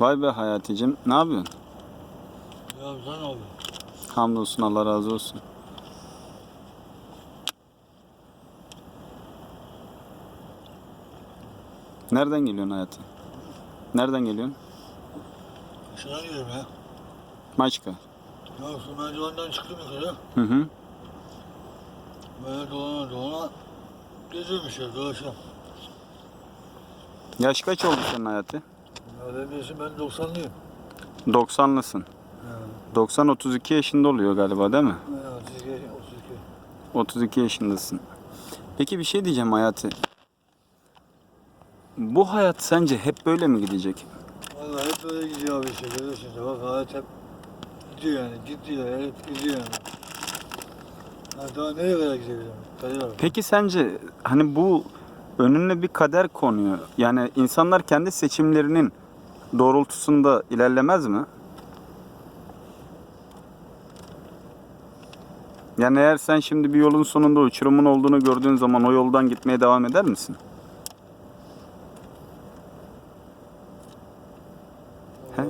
Vay be Hayaticim. Ne yapıyorsun? Ya sen abi. Hamdolsun Allah razı olsun. Nereden geliyorsun Hayati? Nereden geliyorsun? Aşağıdan geliyorum ya. Maçka. Ya şu merdivenden çıktım yukarı. Hı hı. Böyle dolana dolana geziyorum işte dolaşıyorum. Yaş kaç oldu senin Hayati? Benim yaşım ben 90'lıyım. 90'lısın. Yani. 90 32 yaşında oluyor galiba değil mi? Ya 32, 32. 32 yaşındasın. Peki bir şey diyeceğim Hayati. Bu hayat sence hep böyle mi gidecek? Vallahi hep böyle gidiyor abi işte görüyorsun işte bak hayat hep gidiyor yani gidiyor hep gidiyor yani. Ya daha nereye kadar gidebilirim? Kadir abi. Peki sence hani bu önüne bir kader konuyor. Yani insanlar kendi seçimlerinin doğrultusunda ilerlemez mi? Yani eğer sen şimdi bir yolun sonunda uçurumun olduğunu gördüğün zaman o yoldan gitmeye devam eder misin? He?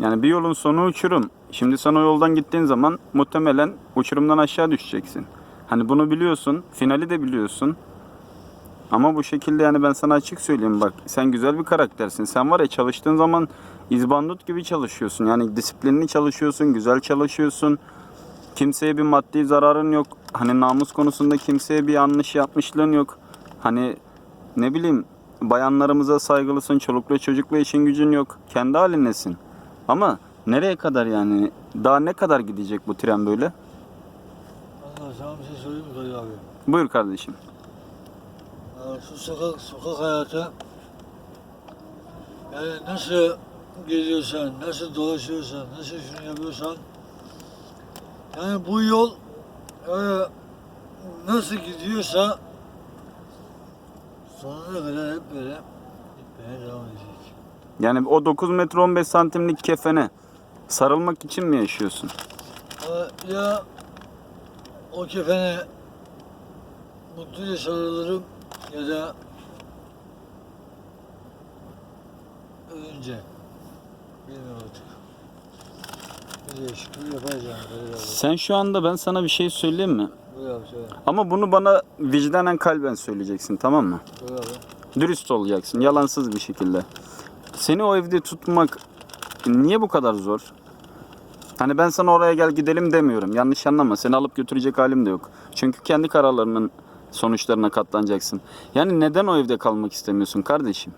Yani bir yolun sonu uçurum. Şimdi sen o yoldan gittiğin zaman muhtemelen uçurumdan aşağı düşeceksin. Hani bunu biliyorsun, finali de biliyorsun. Ama bu şekilde yani ben sana açık söyleyeyim bak sen güzel bir karaktersin. Sen var ya çalıştığın zaman izbandut gibi çalışıyorsun. Yani disiplinli çalışıyorsun, güzel çalışıyorsun. Kimseye bir maddi zararın yok. Hani namus konusunda kimseye bir yanlış yapmışlığın yok. Hani ne bileyim bayanlarımıza saygılısın, çolukla çocukla işin gücün yok. Kendi halindesin. Ama nereye kadar yani? Daha ne kadar gidecek bu tren böyle? Sana bir şey söyleyeyim mi Kadir abi? Buyur kardeşim. Şu sokak, sokak hayatı yani nasıl geziyorsan, nasıl dolaşıyorsan, nasıl şunu yapıyorsan yani bu yol öyle nasıl gidiyorsa sonuna kadar hep böyle gitmeye devam edecek. Yani o 9 metre 15 santimlik kefene sarılmak için mi yaşıyorsun? Ya o kefene mutluca sarılırım ya da ölünce bilmiyorum artık. Bir değişikliği yapacağım. Sen şu anda ben sana bir şey söyleyeyim mi? Buyur abi söyle. Ama bunu bana vicdanen kalben söyleyeceksin tamam mı? Buyur abi. Dürüst olacaksın, yalansız bir şekilde. Seni o evde tutmak niye bu kadar zor? Hani ben sana oraya gel gidelim demiyorum. Yanlış anlama. Seni alıp götürecek halim de yok. Çünkü kendi kararlarının sonuçlarına katlanacaksın. Yani neden o evde kalmak istemiyorsun kardeşim?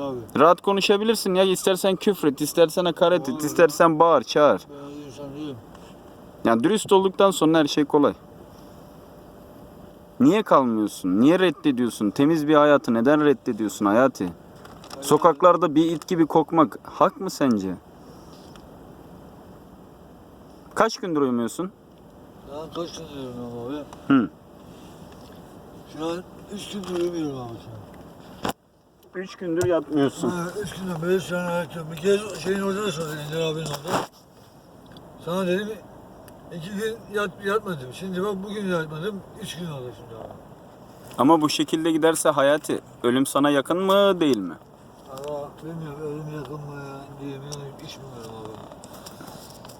Abi. Rahat konuşabilirsin ya. İstersen küfret, istersen hakaret et, istersen bağır, çağır. Yani dürüst olduktan sonra her şey kolay. Niye kalmıyorsun? Niye reddediyorsun? Temiz bir hayatı neden reddediyorsun Hayati? Sokaklarda bir it gibi kokmak hak mı sence? Kaç gündür uyumuyorsun? Ben kaç gün uyuyorum abi? Hı. Şu an üç gün uyumuyorum abi şu an. Üç gündür yatmıyorsun. Ha, üç günden beri an ayaktayım. Bir kez şeyin orada da söyledim, İndir abinin orada. Sana dedim, iki gün yat, yatmadım. Şimdi bak bugün yatmadım, üç gün oldu şimdi abi. Ama bu şekilde giderse Hayati ölüm sana yakın mı değil mi? Ama bilmiyorum ölüm yakın mı değil mi, hiç bilmiyorum abi.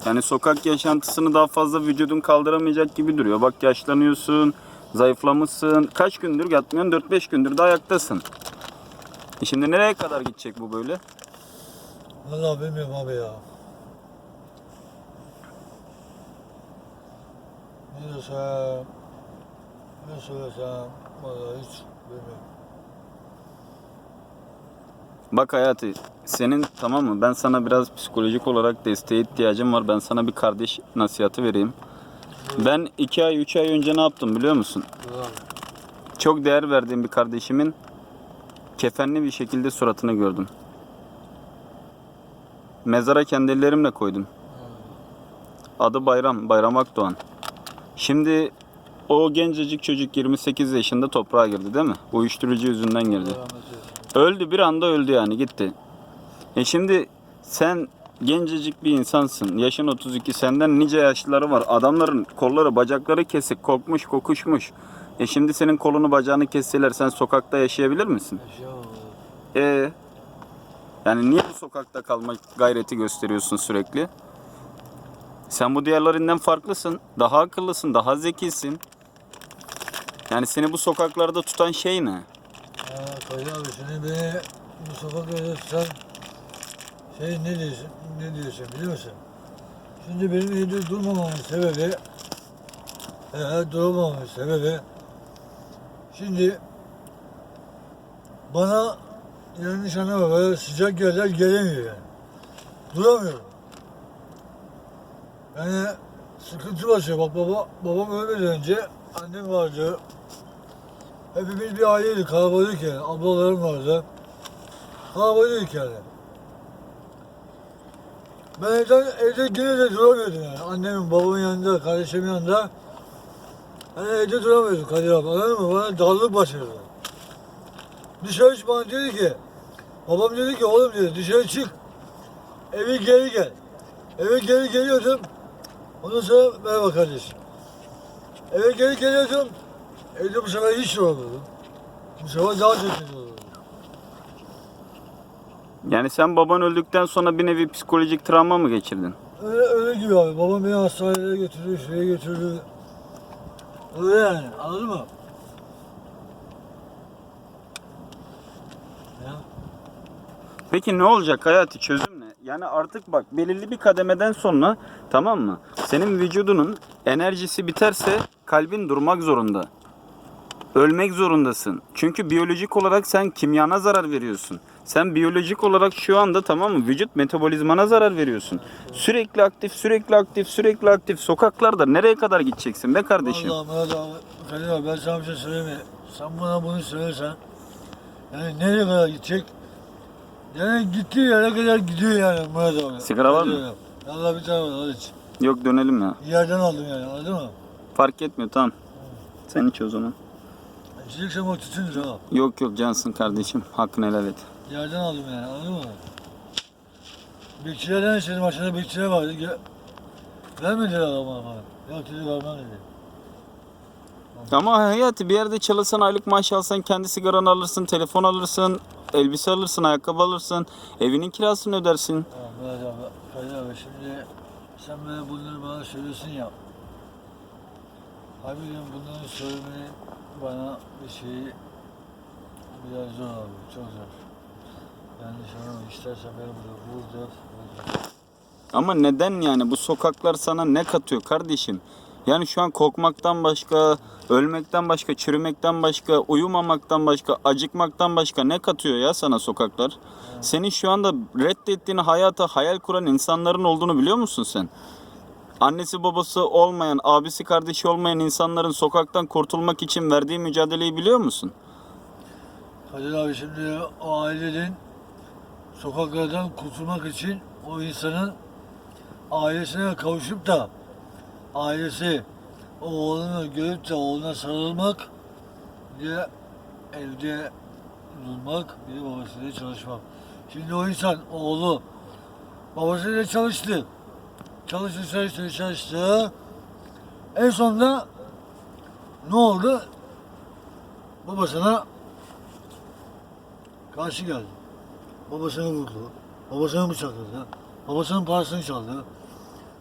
Yani sokak yaşantısını daha fazla vücudun kaldıramayacak gibi duruyor. Bak yaşlanıyorsun, zayıflamışsın. Kaç gündür yatmıyorsun? 4-5 gündür de ayaktasın. E şimdi nereye kadar gidecek bu böyle? Vallahi bilmiyorum abi ya. Ne desem, ne söylesem, vallahi hiç bilmiyorum. Bak Hayati, senin tamam mı? Ben sana biraz psikolojik olarak desteğe ihtiyacım var. Ben sana bir kardeş nasihatı vereyim. Ben 2 ay 3 ay önce ne yaptım biliyor musun? Çok değer verdiğim bir kardeşimin kefenli bir şekilde suratını gördüm. Mezara kendi ellerimle koydum. Adı Bayram, Bayram Akdoğan. Şimdi o gencecik çocuk 28 yaşında toprağa girdi değil mi? Uyuşturucu yüzünden girdi. Öldü bir anda öldü yani gitti. E şimdi sen gencecik bir insansın. Yaşın 32. Senden nice yaşlıları var. Adamların kolları, bacakları kesik, kokmuş, kokuşmuş. E şimdi senin kolunu, bacağını kesseler sen sokakta yaşayabilir misin? E yani niye bu sokakta kalma gayreti gösteriyorsun sürekli? Sen bu diğerlerinden farklısın. Daha akıllısın, daha zekisin. Yani seni bu sokaklarda tutan şey ne? Ha, Kadir abi şimdi beni bu sokaklarda tutan şey ne diyorsun, ne diyorsun biliyor musun? Şimdi benim evde durmamamın sebebi, he, duramamamın sebebi, şimdi bana yanlış anlama böyle sıcak yerler gelemiyor yani. Duramıyorum. Yani sıkıntı başlıyor. Bak baba, babam ölmeden önce annem vardı, Hepimiz bir aileydik, kalabalık yani. Ablalarım vardı. Kalabalık yani. Ben evden, evde yine de duramıyordum yani. Annemin, babamın yanında, kardeşimin yanında. Hani evde duramıyordum Kadir abi, anladın mı? Bana darlık başladı. Dışarı çık bana dedi ki, babam dedi ki oğlum dedi dışarı çık, eve geri gel. Eve geri geliyordum. Ondan sonra merhaba kardeşim. Eve geri geliyordum. Evde bu sefer hiç duramıyordum. Bu sefer daha kötü olurdu. Yani sen baban öldükten sonra bir nevi psikolojik travma mı geçirdin? Öyle, öyle gibi abi. Babam beni hastaneye götürdü, şuraya götürdü. Öyle yani. Anladın mı? Peki ne olacak hayatı çözüm ne? Yani artık bak belirli bir kademeden sonra tamam mı? Senin vücudunun enerjisi biterse kalbin durmak zorunda. Ölmek zorundasın. Çünkü biyolojik olarak sen kimyana zarar veriyorsun. Sen biyolojik olarak şu anda tamam mı? Vücut metabolizmana zarar veriyorsun. Sürekli aktif, sürekli aktif, sürekli aktif. Sokaklarda nereye kadar gideceksin be kardeşim? Vallahi Murat abi, Kadir abi ben sana bir şey söyleyeyim mi? Sen bana bunu söylersen, yani nereye kadar gidecek? Yani gittiği yere kadar gidiyor yani Murat abi. Sigara var mı? Allah bir tane var, hadi iç. Yok dönelim ya. Yerden aldım yani, anladın mı? Fark etmiyor tamam. Sen iç o zaman. İçeceksem o tütündür ha. Yok yok cansın kardeşim. Hakkını helal et. Yerden aldım yani, anladın mı? Bekçilerden istedim, aşağıda bekçiler vardı. Ge- Vermediler adama bana. Yok dedi vermem dedi. Ama hayatı bir yerde çalışsan aylık maaş alsan kendi sigaranı alırsın, telefon alırsın, elbise alırsın, ayakkabı alırsın, evinin kirasını ödersin. Tamam Murat abi, Kadir abi şimdi sen bana bunları bana söylüyorsun ya. Harbiden bunları söylemenin bana bir şeyi biraz zor abi, çok zor. Yanlış anlama, istersen beni burada vur döv. Ama neden yani bu sokaklar sana ne katıyor kardeşim? Yani şu an kokmaktan başka, ölmekten başka, çürümekten başka, uyumamaktan başka, acıkmaktan başka ne katıyor ya sana sokaklar? Senin şu anda reddettiğin hayata hayal kuran insanların olduğunu biliyor musun sen? Annesi babası olmayan, abisi kardeşi olmayan insanların sokaktan kurtulmak için verdiği mücadeleyi biliyor musun? Kadir abi şimdi o ailenin sokaklardan kurtulmak için o insanın ailesine kavuşup da ailesi o oğlunu görüp de oğluna sarılmak diye evde durmak bir babasıyla çalışmak. Şimdi o insan oğlu babasıyla çalıştı. Çalıştı, çalıştı, çalıştı. En sonunda ne oldu? Babasına karşı geldi. Babasını vurdu. Babasını bıçakladı. Babasının parasını çaldı.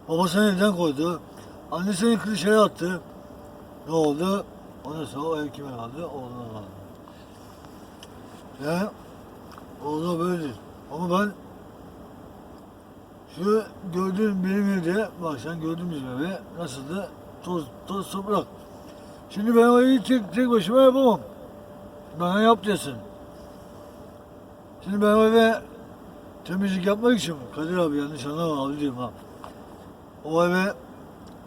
Babasını evden koydu. Annesini klişeye attı. Ne oldu? Ondan sonra o ev kime kaldı? Oğluna kaldı. Ya oğluna böyle değil. Ama ben şu gördüğün benim evde, bak sen gördün bizim evi nasıldı? Toz, toz toprak. Şimdi ben o evi tek, tek başıma yapamam. Bana yap desin. Şimdi ben o eve temizlik yapmak için Kadir abi yanlış anlama abi diyorum ha. O eve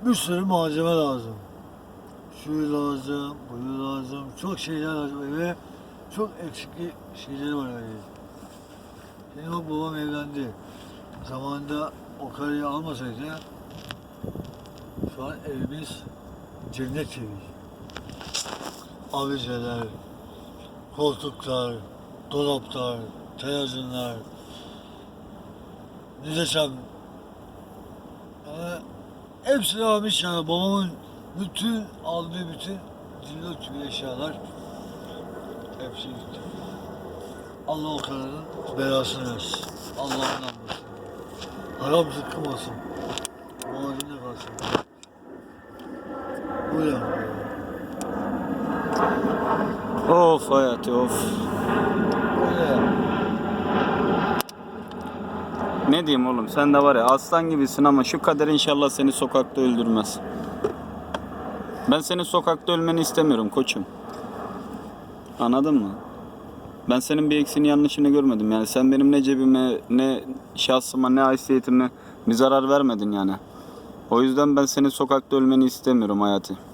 bir sürü malzeme lazım. Şu lazım, buyu lazım, çok şeyler lazım eve. Çok eksikli şeyleri var eve. Şimdi bak babam evlendi. Zamanında o karıyı almasaydı şu an evimiz cennet gibi. Avizeler, koltuklar, dolaplar, televizyonlar. ne desem. Yani hepsini almış yani babamın bütün aldığı bütün zillot gibi eşyalar hepsi gitti. Allah o kararın belasını versin. Allah'ın. Haram zıkkım olsun. Muadinde kalsın. Bu ya. Of hayatı of. Bu ya. Ne diyeyim oğlum sen de var ya aslan gibisin ama şu kader inşallah seni sokakta öldürmez. Ben senin sokakta ölmeni istemiyorum koçum. Anladın mı? Ben senin bir eksiğini yanlışını görmedim yani sen benim ne cebime ne şahsıma ne haysiyetime bir zarar vermedin yani. O yüzden ben senin sokakta ölmeni istemiyorum hayatı.